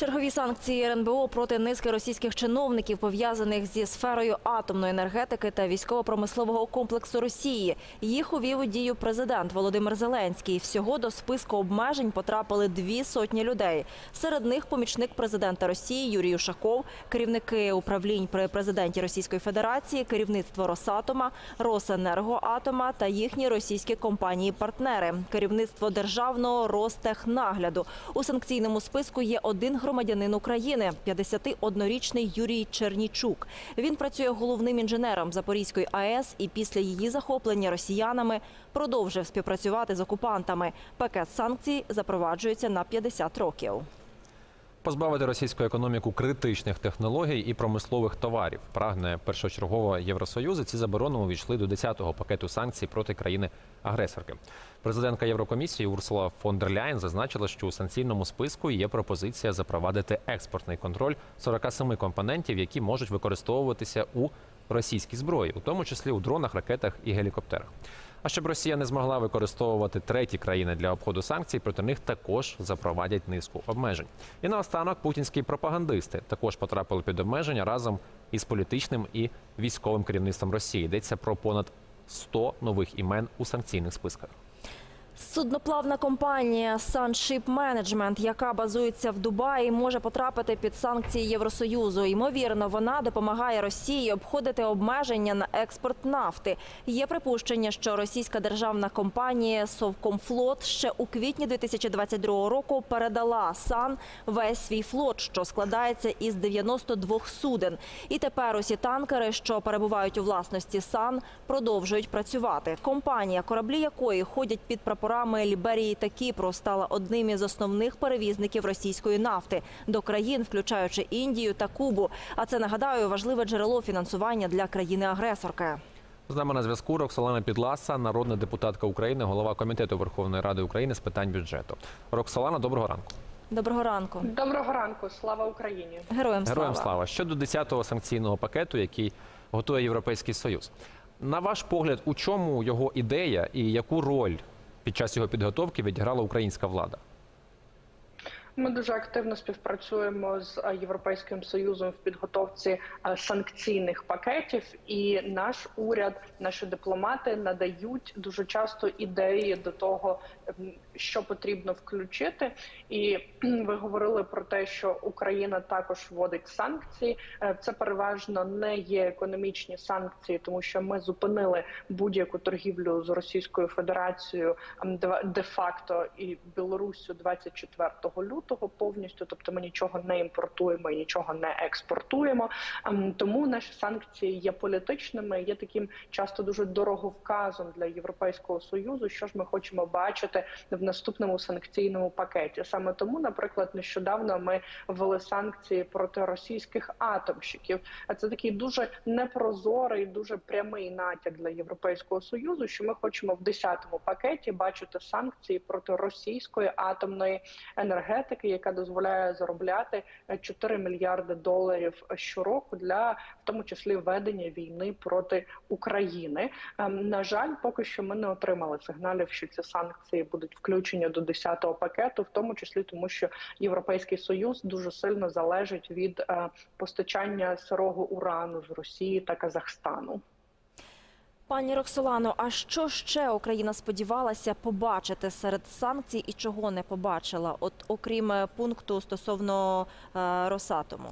Чергові санкції РНБО проти низки російських чиновників, пов'язаних зі сферою атомної енергетики та військово-промислового комплексу Росії. Їх увів у дію президент Володимир Зеленський. Всього до списку обмежень потрапили дві сотні людей. Серед них помічник президента Росії Юрій Ушаков, керівники управлінь при президенті Російської Федерації, керівництво Росатома, Росенергоатома та їхні російські компанії-партнери, керівництво державного Ростехнагляду. У санкційному списку є один громадянин України, 51-річний Юрій Чернічук. Він працює головним інженером Запорізької АЕС і після її захоплення росіянами продовжив співпрацювати з окупантами. Пакет санкцій запроваджується на 50 років. Позбавити російську економіку критичних технологій і промислових товарів прагне першочергово Євросоюз. Ці заборони увійшли до 10-го пакету санкцій проти країни-агресорки. Президентка Єврокомісії Урсула фон дер Ляєн зазначила, що у санкційному списку є пропозиція запровадити експортний контроль 47 компонентів, які можуть використовуватися у російській зброї, у тому числі у дронах, ракетах і гелікоптерах. А щоб Росія не змогла використовувати треті країни для обходу санкцій, проти них також запровадять низку обмежень. І наостанок путінські пропагандисти також потрапили під обмеження разом із політичним і військовим керівництвом Росії. Йдеться про понад 100 нових імен у санкційних списках. Судноплавна компанія Sunship Management, яка базується в Дубаї, може потрапити під санкції Євросоюзу. Ймовірно, вона допомагає Росії обходити обмеження на експорт нафти. Є припущення, що російська державна компанія Совкомфлот ще у квітні 2022 року передала сан весь свій флот, що складається із 92 суден. І тепер усі танкери, що перебувають у власності сан, продовжують працювати. Компанія, кораблі якої ходять під прапорами Ліберії та Кіпру, стала одним із основних перевізників російської нафти до країн, включаючи Індію та Кубу. А це нагадаю важливе джерело фінансування для країни-агресорки. З нами на зв'язку Роксолана Підласа, народна депутатка України, голова комітету Верховної Ради України з питань бюджету. Роксолана, доброго ранку. Доброго ранку, Доброго ранку, слава Україні. героям слава. Героям слава. Щодо 10-го санкційного пакету, який готує Європейський Союз. На ваш погляд, у чому його ідея і яку роль під час його підготовки відіграла українська влада? Ми дуже активно співпрацюємо з е, Європейським Союзом в підготовці е, санкційних пакетів, і наш уряд, наші дипломати надають дуже часто ідеї до того, що потрібно включити. І ви говорили про те, що Україна також вводить санкції. Е, Це переважно не є економічні санкції, тому що ми зупинили будь-яку торгівлю з Російською Федерацією де- де-факто і Білоруссю 24 лютого повністю. Тобто ми нічого не імпортуємо і нічого не експортуємо. Ем, Тому наші санкції є політичними, є таким часто дуже дороговказом для Європейського союзу. Що ж ми хочемо бачити в наступному санкційному пакеті? Саме тому, наприклад, нещодавно ми ввели санкції проти російських атомщиків. А це такий дуже непрозорий, дуже прямий натяк для Європейського союзу. Що ми хочемо в 10-му пакеті бачити санкції проти російської атомної енергетики, яка дозволяє заробляти е, 4 мільярди доларів щороку для в тому числі ведення війни проти України. Ем, На жаль, поки що ми не отримали сигналів, що ці санкції будуть включені до 10-го пакету, в тому числі тому, що Європейський союз дуже сильно залежить від е, постачання сирого урану з Росії та Казахстану. Пані Роксолано, а що ще Україна сподівалася побачити серед санкцій і чого не побачила? От окрім е, пункту стосовно е, Росатому.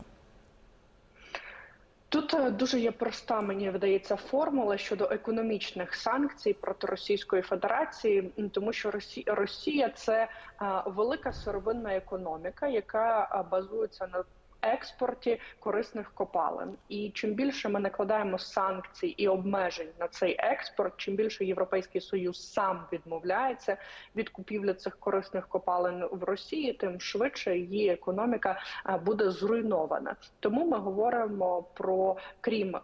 Тут е, дуже є проста, мені видається, формула щодо економічних санкцій проти Російської Федерації, тому що Росі- Росія це е, велика сировинна економіка, яка базується на експорті корисних копалин. І чим більше ми накладаємо санкцій і обмежень на цей експорт, чим більше Європейський Союз сам відмовляється від купівлі цих корисних копалин в Росії, тим швидше її економіка е, буде зруйнована. Тому ми говоримо про крім.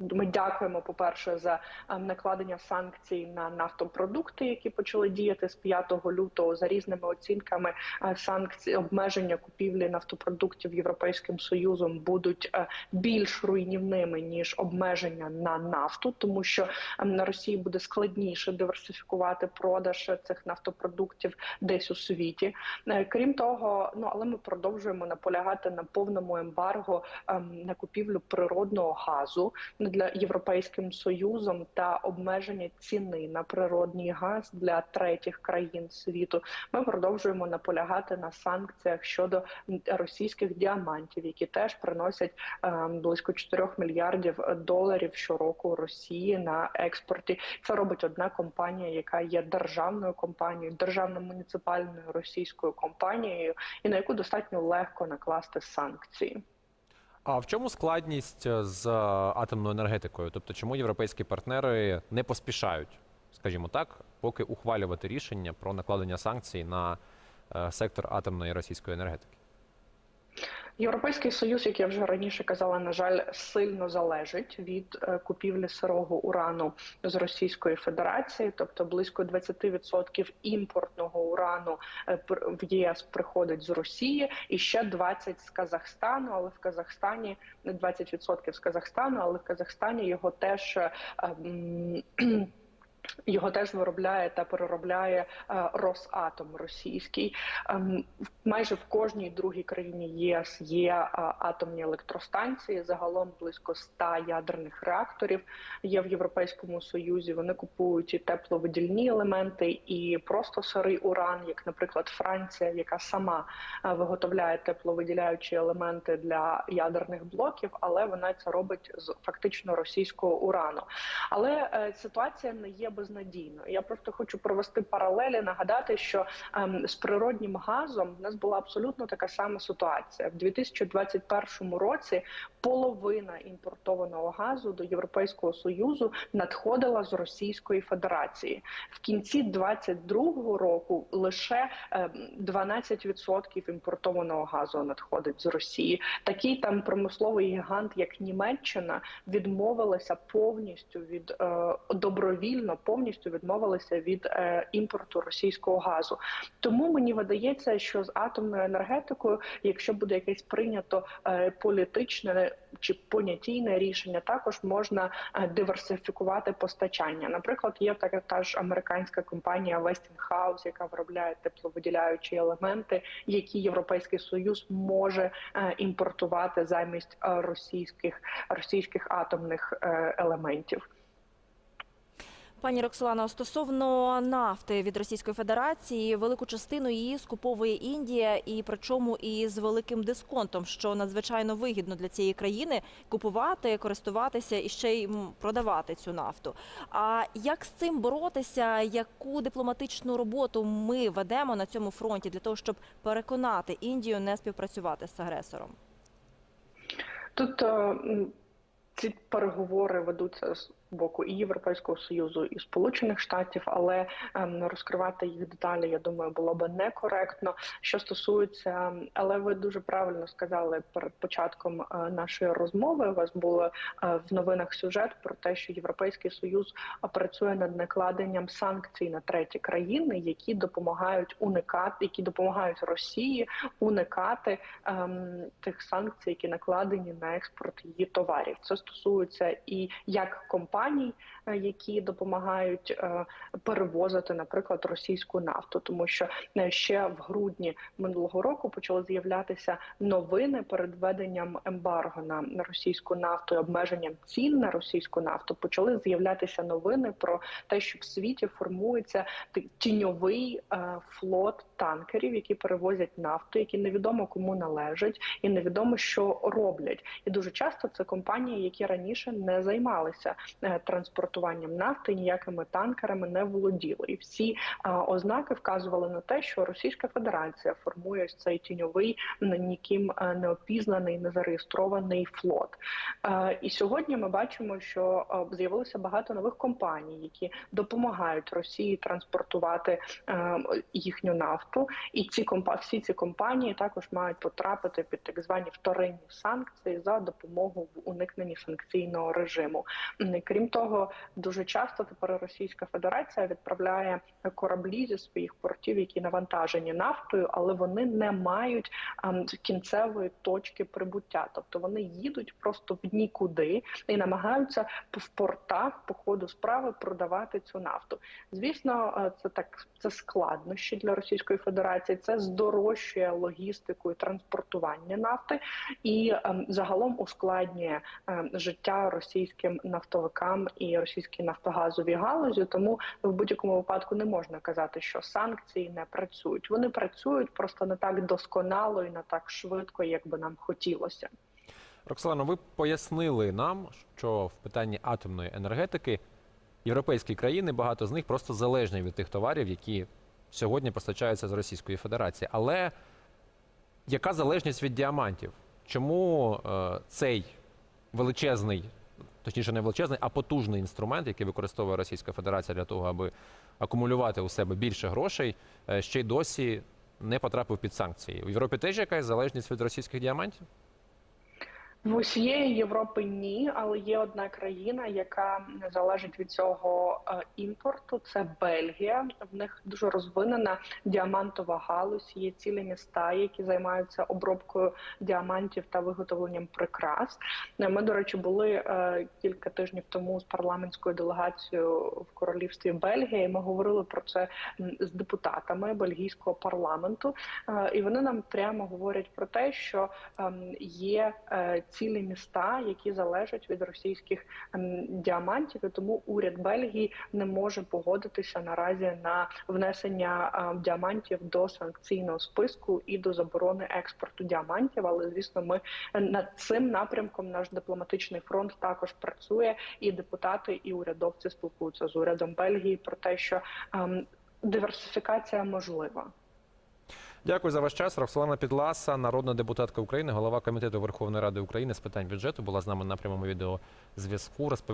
Ми дякуємо, по перше, за е, накладення санкцій на нафтопродукти, які почали діяти з 5 лютого за різними оцінками. е, Санкції обмеження купівлі нафтопродуктів Європейським Союзом будуть е, більш руйнівними ніж обмеження на нафту, тому що е, на Росії буде складніше диверсифікувати продаж цих нафтопродуктів десь у світі. Е, Крім того, ну але ми продовжуємо наполягати на повному ембарго ем, на купівлю природного газу для європейським союзом та обмеження ціни на природний газ для третіх країн світу. Ми продовжуємо наполягати на санкціях щодо російських діамантів, які теж приносять ем, близько 4 мільярдів доларів щороку Росії на експорті. Це робить одна компанія, яка є державною компанією, державно-муніципальною російською компанією, і на яку достатньо легко накласти санкції. А в чому складність е, з е, атомною енергетикою? Тобто, чому європейські партнери не поспішають, скажімо так, поки ухвалювати рішення про накладення санкцій на е, сектор атомної російської енергетики? Європейський союз, як я вже раніше казала, на жаль, сильно залежить від е, купівлі сирого урану з Російської Федерації, тобто близько 20% імпортного урану е, в єС приходить з Росії, і ще 20% з Казахстану. Але в Казахстані не 20% з Казахстану, але в Казахстані його теж. Його теж виробляє та переробляє е, Росатом російський. Ем, майже в кожній другій країні ЄС є е, атомні електростанції. Загалом близько 100 ядерних реакторів є в Європейському Союзі. Вони купують і тепловидільні елементи, і просто сирий уран, як, наприклад, Франція, яка сама е, виготовляє тепловиділяючі елементи для ядерних блоків, але вона це робить з фактично російського урану. Але ситуація не є безнадійною. Я просто хочу провести паралелі, нагадати, що ем, з природнім газом в нас була абсолютно така сама ситуація. В 2021 році половина імпортованого газу до Європейського союзу надходила з Російської Федерації. В кінці 2022 року лише ем, 12% імпортованого газу надходить з Росії. Такий там промисловий гігант, як Німеччина, відмовилася повністю від е, добровільно повністю відмовилася від е, імпорту російського газу. Тому мені видається, що з атомною енергетикою, якщо буде якесь прийнято е, політичне чи понятійне рішення, також можна е, диверсифікувати постачання. Наприклад, є така та ж американська компанія Westinghouse, яка виробляє тепловиділяючі елементи, які Європейський Союз може е, імпортувати замість е, російських російських атомних е, елементів. Пані Роксолано, стосовно нафти від Російської Федерації, велику частину її скуповує Індія, і причому із великим дисконтом, що надзвичайно вигідно для цієї країни купувати, користуватися і ще й продавати цю нафту. А як з цим боротися? Яку дипломатичну роботу ми ведемо на цьому фронті для того, щоб переконати Індію не співпрацювати з агресором? Тут е, ці переговори ведуться з боку і Європейського союзу, і Сполучених Штатів, але ем, розкривати їх деталі, я думаю, було би некоректно. Що стосується, але ви дуже правильно сказали перед початком е, нашої розмови. У вас було е, в новинах сюжет про те, що Європейський Союз е, працює над накладенням санкцій на треті країни, які допомагають уникати, які допомагають Росії уникати ем, тих санкцій, які накладені на експорт її товарів. Це стосується і як компаній, е, які допомагають е, перевозити, наприклад, російську нафту, тому що е, ще в грудні минулого року почали з'являтися новини перед введенням ембарго на російську нафту обмеженням цін на російську нафту. Почали з'являтися новини про те, що в світі формується тіньовий флот танкерів, які перевозять нафту, які невідомо кому належать, і невідомо що роблять. І дуже часто це компанії, які раніше не займалися транспортуванням транспортуванням нафти, ніякими танкерами не володіли. І всі е, ознаки вказували на те, що Російська Федерація формує цей тіньовий ніким е, неопізнаний, незареєстрований флот. Е, І сьогодні ми бачимо, що е, з'явилося багато нових компаній, які допомагають Росії транспортувати е, їхню нафту. І ці всі ці компанії також мають потрапити під так звані вторинні санкції за допомогу в уникненні санкційного режиму. М, і Крім того, дуже часто тепер Російська Федерація відправляє кораблі зі своїх портів, які навантажені нафтою, але вони не мають ем, кінцевої точки прибуття, тобто вони їдуть просто в нікуди і намагаються в портах по ходу справи продавати цю нафту. Звісно, е, це так це складнощі для Російської Федерації. Це здорожчує логістику і транспортування нафти, і ем, загалом ускладнює ем, життя російським нафтовикам і російській нафтогазовій галузі. Тому в будь-якому випадку не можна казати, що санкції не працюють. Вони працюють просто не так досконало і не так швидко, як би нам хотілося. Роксолано, ви пояснили нам, що в питанні атомної енергетики європейські країни, багато з них просто залежні від тих товарів, які сьогодні постачаються з Російської Федерації. Але яка залежність від діамантів? Чому е, цей величезний, точніше, не величезний, а потужний інструмент, який використовує Російська Федерація для того, аби акумулювати у себе більше грошей, е, ще й досі не потрапив під санкції? У Європі теж якась залежність від російських діамантів? В усієї Європи ні, але є одна країна, яка залежить від цього е, імпорту. Це Бельгія. В них дуже розвинена діамантова галузь. Є цілі міста, які займаються обробкою діамантів та виготовленням прикрас. Е, Ми, до речі, були е, кілька тижнів тому з парламентською делегацією в королівстві Бельгії. Ми говорили про це з депутатами бельгійського парламенту, і вони нам прямо говорять про те, що ем, є цілі міста, які залежать від російських ем, діамантів, і тому уряд Бельгії не може погодитися наразі на внесення ем, діамантів до санкційного списку і до заборони експорту діамантів. Але звісно, ми над цим напрямком наш дипломатичний фронт також працює, і депутати, і урядовці спілкуються з урядом Бельгії про те, що ем, диверсифікація можлива. Дякую за ваш час. Роксолана Підласа, народна депутатка України, голова комітету Верховної Ради України з питань бюджету, була з нами на прямому відеозв'язку.